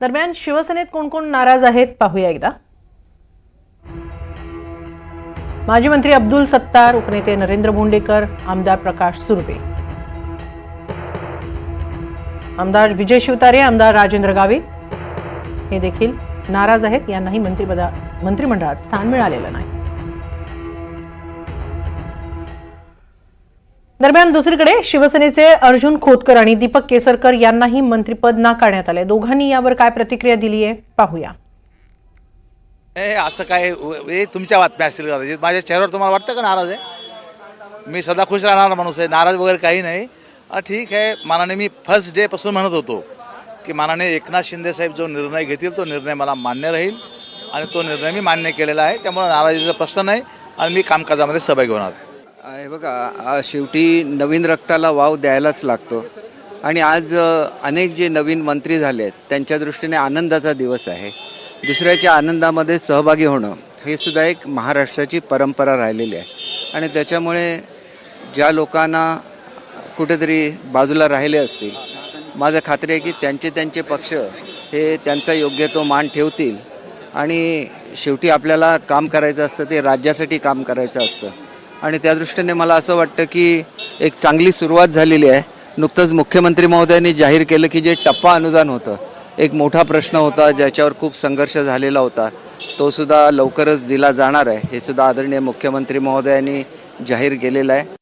दरम्यान शिवसेनेत कोण कोण नाराज आहेत पाहूया एकदा. माजी मंत्री अब्दुल सत्तार उपनेते नरेंद्र बोंडेकर आमदार प्रकाश सुर्वे. आमदार विजय शिवतारे आमदार राजेंद्र गावित. हे देखील नाराज आहेत यांनाही मंत्रिपदा मंत्रिमंडळात स्थान मिळालेलं नाही. दरम्यान दुसरीकडे शिवसेनेचे अर्जुन खोतकर आणि दीपक केसरकर यांनाही मंत्रीपद नाकारण्यात आले दोघांनी यावर काय प्रतिक्रिया दिली आहे पाहूया. हे असं काय तुमच्या बातम्या असतील कदाचित माझ्या चेहऱ्यावर तुम्हाला वाटतं का नाराज आहे? मी सदा खुश राहणारा माणूस आहे नाराज वगैरे काही नाही. ठीक आहे मानाने मी फर्स्ट डेपासून म्हणत होतो की मानाने एकनाथ शिंदे साहेब जो निर्णय घेतील तो निर्णय मला मान्य राहील आणि तो निर्णय मी मान्य केलेला आहे. त्यामुळे नाराजीचा प्रश्न नाही आणि मी कामकाजामध्ये सहभागी होणार. हे बघा शेवटी नवीन रक्ताला वाव द्यायलाच लागतो. आणि आज अनेक जे नवीन मंत्री झाले आहेत त्यांच्या दृष्टीने आनंदाचा दिवस आहे. दुसऱ्याच्या आनंदामध्ये सहभागी होणं हे सुद्धा एक महाराष्ट्राची परंपरा राहिलेली आहे. आणि त्याच्यामुळे ज्या लोकांना कुठेतरी बाजूला राहिले असतील माझं खात्री आहे की त्यांचे त्यांचे पक्ष हे त्यांचा योग्य तो मान ठेवतील. आणि शेवटी आपल्याला काम करायचं असतं ते राज्यासाठी काम करायचं असतं. आणि त्या दृष्टीने मला असं वाटतं की एक चांगली सुरुवात झालेली आहे. नुकतंच मुख्यमंत्री महोदयांनी जाहीर केलं की जे टप्पा अनुदान होतं एक मोठा प्रश्न होता ज्याच्यावर खूप संघर्ष झालेला होता. तो सुद्धा लवकरच दिला जाणार आहे. हे सुद्धा आदरणीय मुख्यमंत्री महोदयांनी जाहीर केलेलं आहे.